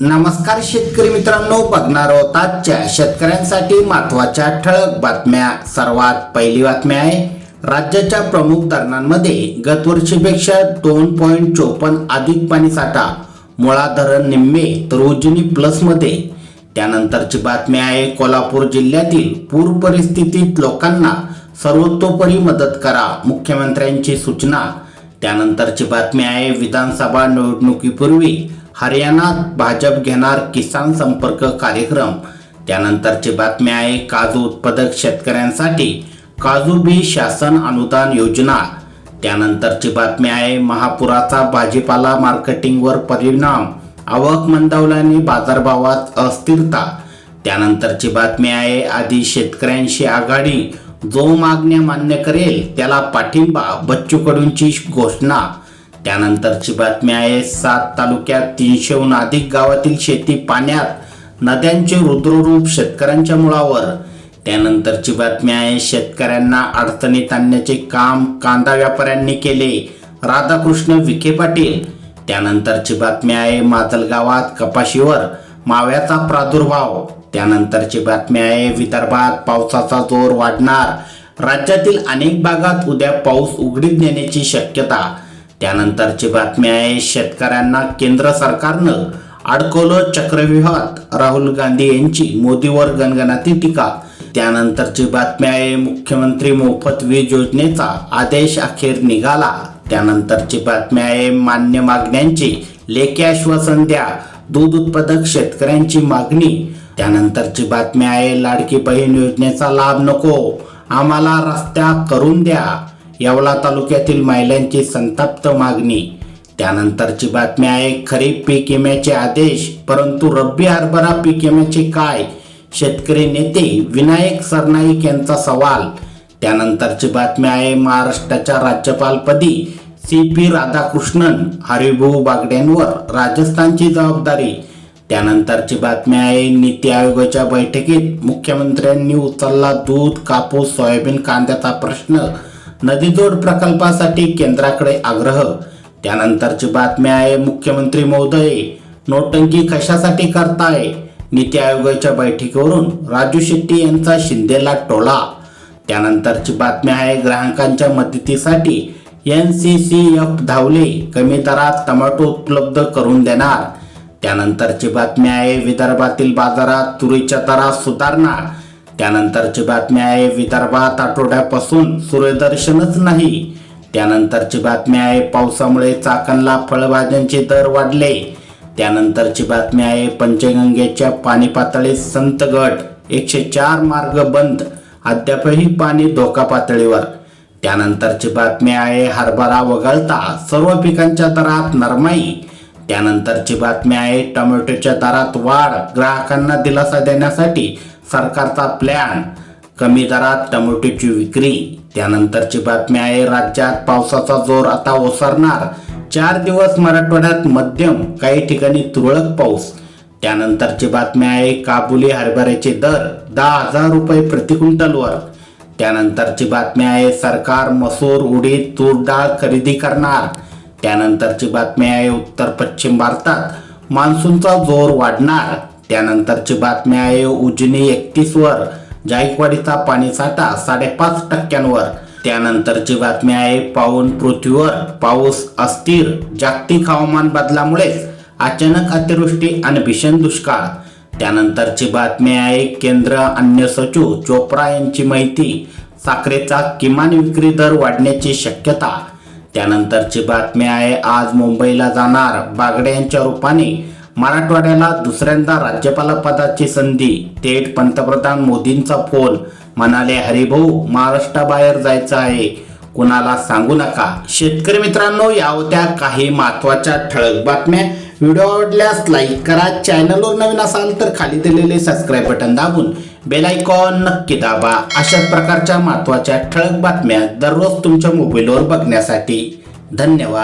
नमस्कार शेतकरी मित्रांनो बघणार आहोत आजच्या शेतकऱ्यांसाठी महत्त्वाच्या ठळक बातम्या. सर्वात पहिली बातमी आहे राज्याच्या प्रमुख धरणांमध्ये गतवर्षीपेक्षा दोन पॉईंट चोपन्न अधिक पाणीसाठा मुळा धरण निम्मे तर उजनी प्लसमध्ये त्यानंतरची बातमी आहे कोल्हापूर जिल्ह्यातील पूर परिस्थितीत लोकांना सर्वतोपरी मदत करा मुख्यमंत्र्यांची सूचना. त्यानंतरची बातमी आहे विधानसभा निवडणुकीपूर्वी हरियाणात भाजप घेणार किसान संपर्क कार्यक्रम. त्यानंतरची बातमी आहे काजू उत्पादक शेतकऱ्यांसाठी काजू बी शासन अनुदान योजना. त्यानंतरची बातमी आहे महापुराचा भाजीपाला मार्केटिंगवर परिणाम. आवक मंदावल्याने बाजारभावात अस्थिरता. त्यानंतरची बातमी आहे आधी शेतकऱ्यांशी आघाडी. जो मागण्या मान्य करेल त्याला पाठिंबा बच्चू कडूंची घोषणा. त्यानंतरची बातमी आहे सात तालुक्यात तीनशेहून अधिक गावातील शेती पाण्यात नद्यांचे रुद्ररूप शेतकऱ्यांच्या मुळावर. त्यानंतरची बातमी आहे शेतकऱ्यांना अडचणीत आणण्याचे काम कांदा व्यापाऱ्यांनी केले राधाकृष्ण विखे पाटील. त्यानंतरची बातमी आहे माजलगावात कपाशीवर माव्याचा प्रादुर्भाव. त्यानंतरची बातमी आहे विदर्भात पावसाचा जोर वाढणार. राज्यातील अनेक भागात उद्या पाऊस उघडीत नेण्याची शक्यता. त्यानंतरची बातमी आहे शेतकऱ्यांना केंद्र सरकारनं अडकवलं चक्रव्यूहात. राहुल गांधी यांची मोदीवर गणगणाती टीका. त्यानंतरची बातमी आहे मुख्यमंत्री मोफत वीज योजनेचा आदेश अखेर निघाला. त्यानंतरची बातमी आहे मान्य मागण्यांची लेखी आश्वासन द्या. दूध उत्पादक शेतकऱ्यांची मागणी. त्यानंतरची बातमी आहे लाडकी बहीण योजनेचा लाभ नको. आम्हाला रस्त्या करून द्या. येवला तालुक्यातील महिलांची संतप्त मागणी. त्यानंतरची बातमी आहे खरीप पीक विम्याचे आदेश परंतु रब्बी हरभरा पीक विम्याचे काय? शेतकरी नेते विनायक सरनाईक यांचा सवाल. त्यानंतरची बातमी आहे महाराष्ट्राच्या राज्यपालपदी सी पी राधाकृष्णन हरिभाऊ बागड्यांवर राजस्थानची जबाबदारी. त्यानंतरची बातमी आहे नीती आयोगाच्या बैठकीत मुख्यमंत्र्यांनी उचलला दूध कापूस सोयाबीन कांद्याचा प्रश्न. नदीजोड प्रकल्पासाठी केंद्राकडे आग्रह. त्यानंतरची बातमी आहे मुख्यमंत्री महोदय नोटंकी कशासाठी करताय? नीती आयोगाच्या बैठकीवरून राजू शेट्टी यांचा शिंदेला टोला. त्यानंतरची बातमी आहे ग्राहकांच्या मदतीसाठी एन सी सी एफ धावले कमी दरात टमाटो उपलब्ध करून देणार. त्यानंतरची बातमी आहे विदर्भातील बाजारात तुरीच्या दरात सुधारणा. त्यानंतरची बातमी आहे विदर्भात आठवड्यापासून सूर्यदर्शनच नाही. त्यानंतरची बातमी आहे पावसामुळे चाकणला फळभाज्यांचे दर वाढले. त्यानंतरची बातमी आहे पंचगंगेच्या पाणी पातळीत संत गट एकशे चार मार्ग बंद अद्यापही पाणी धोका पातळीवर. त्यानंतरची बातमी आहे हरभरा वगळता सर्व पिकांच्या दरात नरमाई. त्यानंतरची बातमी आहे टोमॅटोच्या दरात वाढ ग्राहकांना दिलासा देण्यासाठी सरकारचा प्लॅन कमी दरात टोमॅटोची विक्री. त्यानंतरची बातमी आहे राज्यात पावसाचा जोर आता ओसरणार. चार दिवस मराठवाड्यात मध्यम काही ठिकाणी तुरळक पाऊस. त्यानंतरची बातमी आहे काबुली हरभऱ्याचे दर दहा हजार रुपये प्रति क्विंटलवर. त्यानंतरची बातमी आहे सरकार मसूर उडीद तूर डाळ खरेदी करणार. त्यानंतरची बातमी आहे उत्तर पश्चिम भारतात मान्सूनचा जोर वाढणार. त्यानंतरची बातमी आहे उजनी एकतीस वर. जायकवाडीचा पाणीसाठा साडेपाच टक्क्यांवर. त्यानंतरची बातमी आहे पाऊन पृथ्वीवर पाऊस अस्थिर. जागतिक हवामान बदलामुळेच अचानक अतिवृष्टी आणि भीषण दुष्काळ. त्यानंतरची बातमी आहे केंद्र अन्य सचिव चोप्रा यांची माहिती साखरेचा किमान विक्री दर वाढण्याची शक्यता. त्यानंतरची बातमी आहे आज मुंबईला जाणार बागडे यांच्या रूपाने मराठवाड्याला दुसऱ्यांदा राज्यपालपदाची संधी थेट पंतप्रधान मोदींचा फोन म्हणाले हरिभाऊ महाराष्ट्राबाहेर जायचं आहे. कुणाला सांगू नका. शेतकरी मित्रांनो या होत्या काही महत्त्वाच्या ठळक बातम्या. व्हिडिओ आवडल्यास लाईक करा. चॅनलवर नवीन असाल तर खाली दिलेले सबस्क्राईब बटन दाबून बेल आयकॉन नक्की दाबा. अशाच प्रकारच्या महत्त्वाच्या ठळक बातम्या दररोज तुमच्या मोबाईलवर बघण्यासाठी. धन्यवाद.